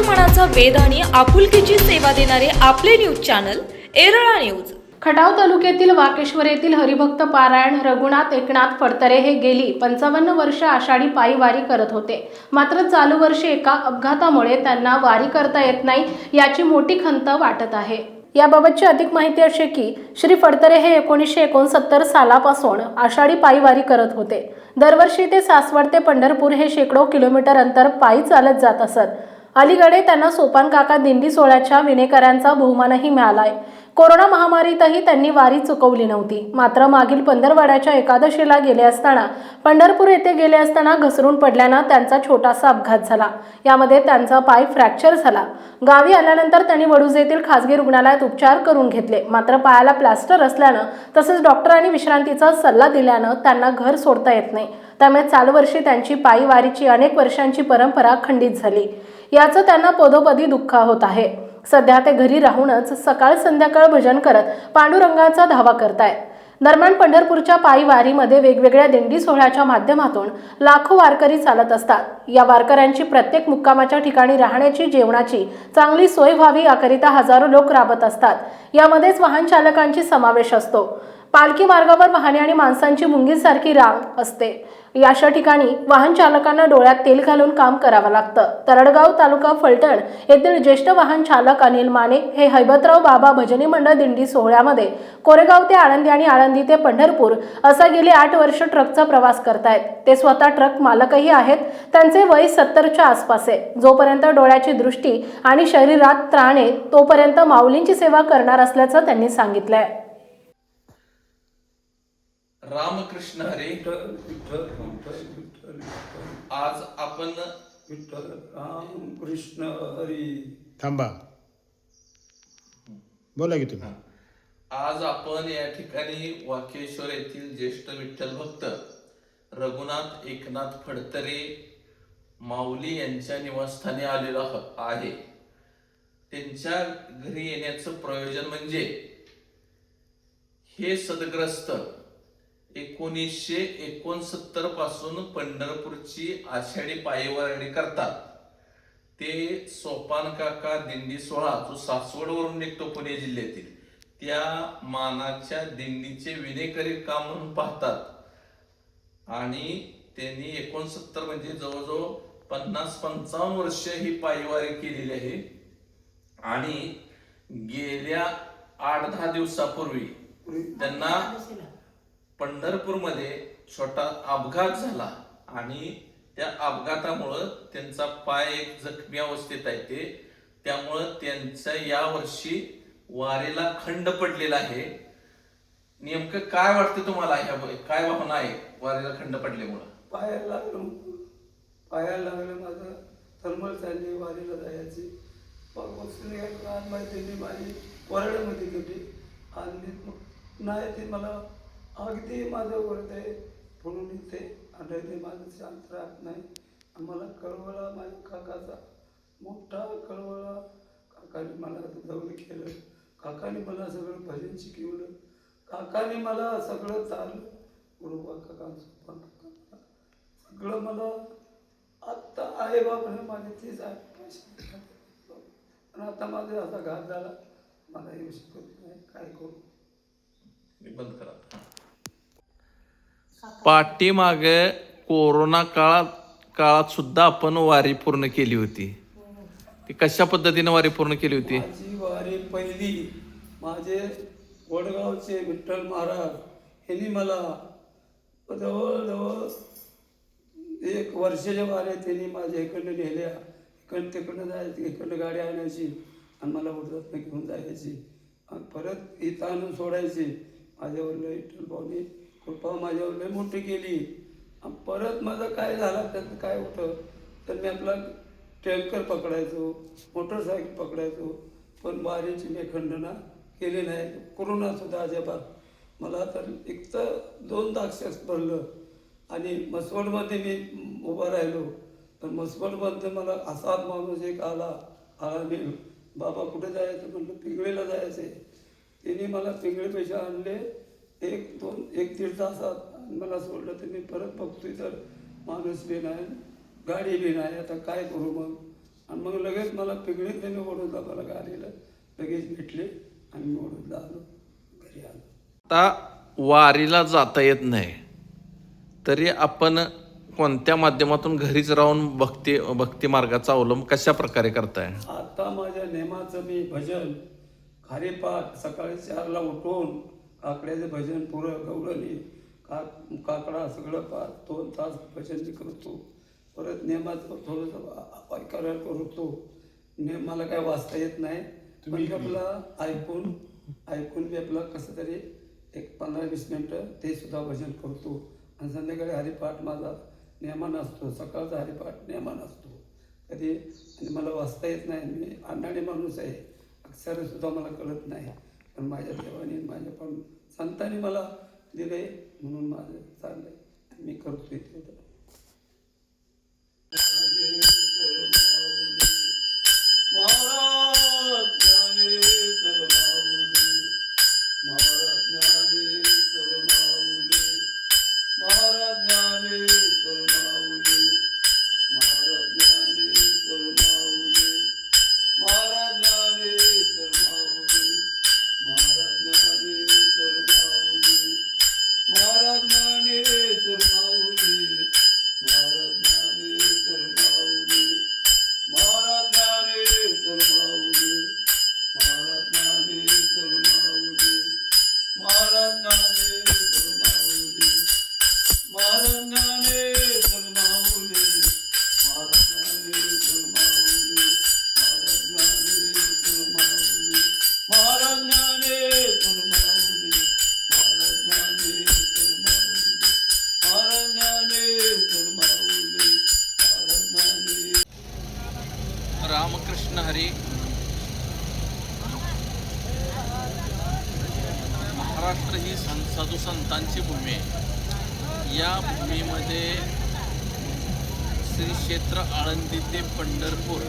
मनाचा वेद आणि आपुलकीची सेवा देणारे आपले news channel Erala news. Khatav तालुक्यातील वाकेश्वर येथील हरिभक्त पारायण रघुनाथ एकनाथ फडतरे हे गेली पंचावन्न वर्ष आषाढी पायी वारी करत होते. मात्र चालू वर्षी एका अपघातामुळे त्यांना वारी करता येत नाही याची मोठी खंत वाटत आहे. याबाबतची अधिक माहिती अशी की श्री फडतरे हे एकोणीसशे एकोणसत्तर सालापासून आषाढी पायी वारी करत होते. दरवर्षी ते सासवड ते पंढरपूर हे शेकडो किलोमीटर अंतर पायी चालत जात असत. अलीकडे त्यांना सोपान काका दिंडी सोहळ्याच्या विनेकरांचा बहुमानही मिळालाय. कोरोना महामारीतही त्यांनी वारी चुकवली नव्हती. मात्र मागील पंधरवाड्याच्या एकादशीला गेले असताना पंढरपूर येथे गेले असताना घसरून पडल्यानं त्यांचा छोटासा अपघात झाला. यामध्ये त्यांचा पाय फ्रॅक्चर झाला. गावी आल्यानंतर त्यांनी वडूज येथील खासगी रुग्णालयात उपचार करून घेतले. मात्र पायाला प्लास्टर असल्यानं तसेच डॉक्टरांनी विश्रांतीचा सल्ला दिल्यानं त्यांना घर सोडता येत नाही. त्यामुळे चालू वर्षी त्यांची पायी वारीची अनेक वर्षांची परंपरा खंडित झाली. याचं त्यांना पदोपदी दुःख होत आहे. सध्या ते घरी राहूनच सकाळ संध्याकाळ भजन करत पांडुरंगाचा धावा करतायत. दरम्यान पंढरपूरच्या पायी वारीमध्ये वेगवेगळ्या दिंडी सोहळ्याच्या माध्यमातून लाखो वारकरी चालत असतात. या वारकऱ्यांची प्रत्येक मुक्कामाच्या ठिकाणी राहण्याची जेवणाची चांगली सोय व्हावी याकरिता हजारो लोक राबत असतात. यामध्येच वाहन चालकांची समावेश असतो. पालखी मार्गावर वाहने आणि माणसांची मुंगीसारखी रांग असते. अशा ठिकाणी वाहन चालकांना डोळ्यात तेल घालून काम करावं लागतं. तरडगाव तालुका फलटण येथील ज्येष्ठ वाहन चालक अनिल माने हे हैबतराव बाबा भजनी मंडळ दिंडी सोहळ्यामध्ये कोरेगाव ते आळंदी आणि आळंदी ते पंढरपूर असा गेले आठ वर्ष ट्रकचा प्रवास करतायत. ते स्वतः ट्रक मालकही आहेत. त्यांचे वय सत्तरच्या आसपास आहे. जोपर्यंत डोळ्याची दृष्टी आणि शरीरात त्राणे तोपर्यंत माऊलींची सेवा करणार असल्याचं त्यांनी सांगितलंय. रामकृष्ण हरे. विठ्ठल विठ्ठल विठ्ठल विठ्ठल विठ्ठल आज आपण विठ्ठल राम कृष्ण हरी. थांबा. बोला की तुम्ही. आज आपण या ठिकाणी वाकेश्वर येथील ज्येष्ठ विठ्ठल भक्त रघुनाथ एकनाथ फडतरे माऊली यांच्या निवासस्थानी आलेलो आह- आहे. त्यांच्या घरी येण्याचं प्रयोजन म्हणजे हे सदग्रस्त एकोणीसशे एकोणसत्तरपासून पंढरपूरची आषाढी पायीवारी करतात. ते सोपान काका दिंडी सोहळा जो सासवडवरून निघतो पुणे जिल्ह्यातील त्या मानाच्या दिंडीचे विनेकरी काम म्हणून पाहतात. आणि त्यांनी एकोणसत्तर म्हणजे जवळजवळ पन्नास पंचावन्न वर्ष ही पायीवारी केलेली आहे. आणि गेल्या आठ दहा दिवसापूर्वी त्यांना पंढरपूरमध्ये छोटा अपघात झाला आणि त्या अपघातामुळं त्यांचा पाय एक जखमी अवस्थेत आहे ते. त्यामुळं त्यांच्या या वर्षी वारीला खंड पडलेला आहे. नेमकं काय वाटतं तुम्हाला ह्या काय भावना आहे वारीला खंड पडल्यामुळं? पायाला लागलं पायाला लागलं माझं. थर्मल चालली वारीला जायची. मग माझी कोरड्यामध्ये गेली. आणि मग नाही ते मला अगदी माझं वरत आहे. म्हणून इथे आढळते ते माझं शांत राहत नाही. आम्हाला कळवळा माझ्या काकाचा. मोठा कळवळा. काकाने मला जवळ केलं. काकाने मला सगळं भजन शिकवलं. काकाने मला सगळं चाललं. गुरुबा काका पण काका सगळं मला आत्ता आहे बापने माझे तीच आहे. पण आता माझे असा घात झाला. मला येऊ शकत नाही. काय करू? मी बंद करा. पाठीमाग कोरोना काळात काळात सुद्धा आपण वारी पूर्ण केली होती. ती कशा पद्धतीने वारी पूर्ण केली होती? माझी वारी पहिली माझे वडगावचे विठ्ठल महाराज यांनी मला जवळजवळ एक वर्षाच्या वाऱ्या त्यांनी माझ्या इकडनं नेल्या. इकडं तिकडनं जायचं इकडनं गाडी आणायची आणि मला उडत घेऊन जायची. आणि परत इथं आणून सोडायची. माझ्या वडील विठ्ठल भाऊने कृपा माझ्यावर लय मोठी केली. परत माझं काय झालं त्याचं काय होतं? तर मी आपला टँकर पकडायचो मोटरसायकल पकडायचो पण वारीची मी खंडना केली नाही. कोरोनासुद्धा अजिबात. मला तर एक तर दोन दाक्षस भरलं आणि मसवडमध्ये मी उभा राहिलो. तर मसवडमध्ये मला असाच माणूस एक आला. आला मी बाबा कुठे जायचं? म्हटलं पिंगळीला जायचं तिने मला पिंगळे पैसे आणले. एक दोन एक दीड तासात मला सोडलं तर मी परत बघतोय तर माणूस बी नाही गाडी बी नाही आता काय करू मग? आणि मग लगेच मला पिगडीत त्यांनी ओढून मला गाडीला लगेच भेटले आणि मी ओढून आलो घरी आलो. आता वारीला जाता येत नाही. तरी आपण कोणत्या माध्यमातून घरीच राहून भक्ती भक्ती मार्गाचा अवलंब कशा प्रकारे करताय? आता माझ्या नेमाचं मी भजन खारीपाठ सकाळी चारला उठून काकड्याचं भजन पुरं गवळणी का काकडा सगळं पाच दोन तास भजन करतो. परत नेमाचं थोडंसं ऐकायला करतो नेम मला काय वाचता येत नाही. पण आपला ऐकून ऐकून मी आपला कसं तरी एक पंधरा वीस मिनटं ते सुद्धा भजन करतो. आणि संध्याकाळी हरिपाठ माझा नेमान असतो सकाळचा हरिपाठ नेमान असतो कधी? आणि मला वाचता येत नाही. मी अनाडी माणूस आहे. अक्षर सुद्धा मला कळत नाही. पण माझ्या देवाने माझ्या पण संतांनी मला दिले म्हणून माझं चाललंय. मी करतोय तेवढं रामकृष्ण हरी महाराष्ट्र ही सं साधू संतांची भूमी आहे या भूमीमध्ये श्री क्षेत्र आळंदी ते पंढरपूर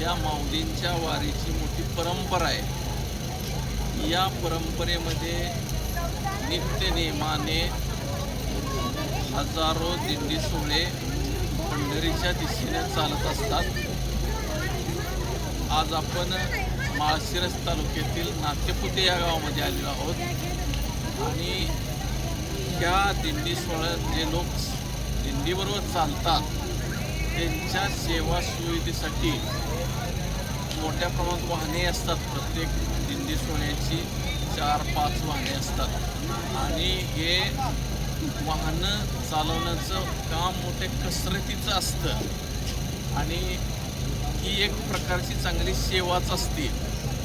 या माऊलींच्या वारीची मोठी परंपरा आहे. या परंपरेमध्ये नित्यनेमाने हजारो दिंडी सोहळे पंढरीच्या दिशेने चालत असतात. आज आपण माळशिरस तालुक्यातील नातेपुते या गावामध्ये आलेलो आहोत. आणि ह्या दिंडी सोहळ्यात जे लोक दिंडीबरोबर चालतात त्यांच्या सेवा सुविधेसाठी मोठ्या प्रमाणात वाहने असतात. प्रत्येक दिंडी सोहळ्याची चार पाच वाहने असतात. आणि हे वाहनं चालवण्याचं काम मोठे कसरतीचं असतं. आणि ही एक प्रकारची चांगली सेवाच असते.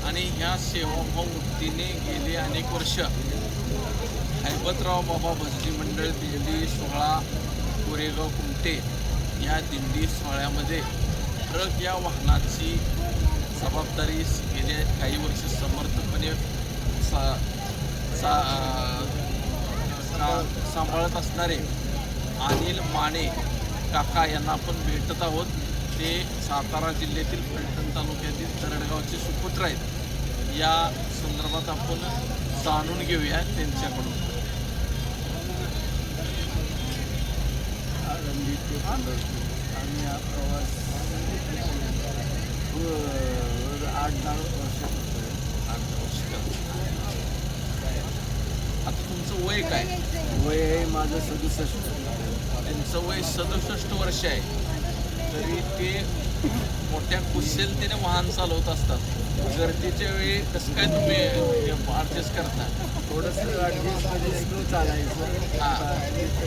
आणि ह्या सेवा वृत्तीने गेले अनेक वर्ष. हैबतराव बाबा भजनी मंडळ दिंडी सोहळा कोरेगाव कुमटे या दिंडी सोहळ्यामध्ये ट्रक या वाहनाची जबाबदारी गेले काही वर्ष समर्थपणे सा सा सा- सांभाळत असणारे अनिल माने काका यांना आपण भेटत आहोत. ते सातारा जिल्ह्यातील फलटण तालुक्यातील तरडगावचे सुपुत्र आहेत. या संदर्भात आपण जाणून घेऊया त्यांच्याकडून. आम्ही हा प्रवास आठ दहा वर्ष आठ वर्ष करतात. आता तुमचं वय काय? वय आहे माझं सदुसष्ट. त्यांचं वय सदुसष्ट वर्ष आहे. तरी ते मोठ्या कुशलतेने वाहन चालवत असतात. गर्दीच्या वेळी कसं काय तुम्ही ॲडजस्ट करता? थोडंसं ॲडजस्टमध्ये स्लो चालायचं. हा.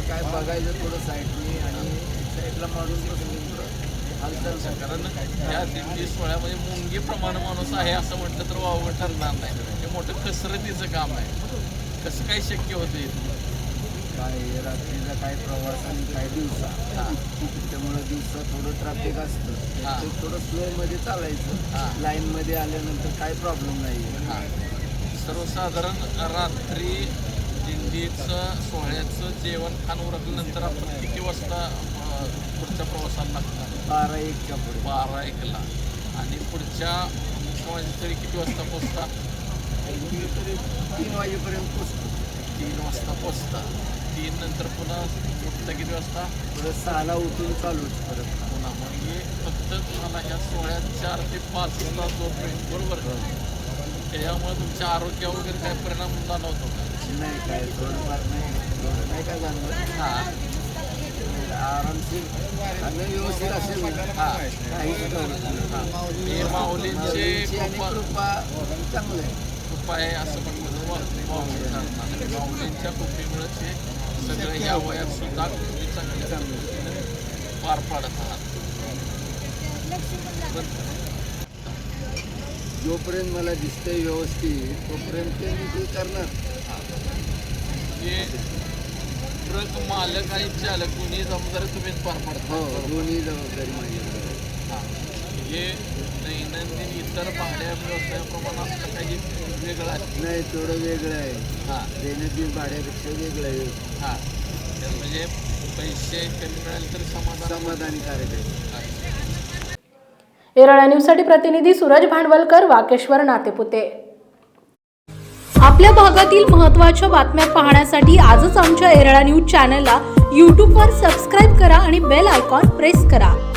काय बघायचं थोडं साईडनी आणि साईडला बसून हालचाल कारण या दिंडी सोहळ्यामध्ये मुंगी प्रमाण माणूस आहे असं म्हटलं तर वावगं ठरणार नाही. हे मोठं कसरतीचं काम आहे. कसं काय शक्य होतं इथं? काय रात्रीचा काय प्रवास आणि काय दिवसा. त्यामुळं दिवसा थोडं ट्रॅफिक असतं. ते थोडं स्लोमध्ये. चालायचं. लाईनमध्ये आल्यानंतर काय प्रॉब्लेम नाही. सर्वसाधारण रात्री दिंडीचं सोहळ्याचं जेवण खाण उरकल्यानंतर आपण किती वाजता पुढच्या प्रवासाला लागतात बारा एकच्या पुढे. बारा एकला. आणि पुढच्या मुक्कामाची तरी किती वाजता पोचता तरी तीन वाजेपर्यंत पोचतो तीन वाजता पोचता. तीन नंतर पुन्हा उठतं किती वाजता? परत सहाला उठून चालूच परत. पुन्हा म्हणजे फक्त तुम्हाला ह्या सोहळ्यात चार ते पाच तास झोपेल बरोबर त्याच्यामुळे तुमच्या आरोग्यावर वगैरे काय परिणाम जाणवतो का? नाही काय थोडंफार नाही. नाही काय जाणवत हां. आरामशीर. आणि व्यवस्थित असेल हा. हे. माऊलींचे कृपा चांगलं आहे. कृपा आहे असं म्हणतात. माऊलींच्या कृपेमुळेच सगळं ह्या वयात सुद्धा तुम्ही चांगल्या पद्धतीने पार पाडत आहात. जोपर्यंत मला दिसतंय व्यवस्थित तोपर्यंत ते मी ते करणार ट्रक मालक आणि चालक दोन्ही जबाबदारी तुम्हीच पार पाडता. हो दोन्ही जबाबदारी माझी. हां. हे दैनंदिन इतर भाड्या व्यवसायाप्रमाणे काही वेगळं आहे? नाही थोडं वेगळं आहे. हां. दैनंदिन भाड्यापेक्षा वेगळं आहे. हां. तर म्हणजे पैसे कमी मिळाले तरी समाधान समाधानकारक आहे. येरळा न्यूजसाठी प्रतिनिधी सूरज भांडवलकर वाकेश्वर नातेपुते. आपल्या भागातील महत्त्वाच्या बातम्या पाहण्यासाठी आजच आमच्या एरळा न्यूज चॅनलला यूट्यूबवर सबस्क्राईब करा आणि बेल आयकॉन प्रेस करा.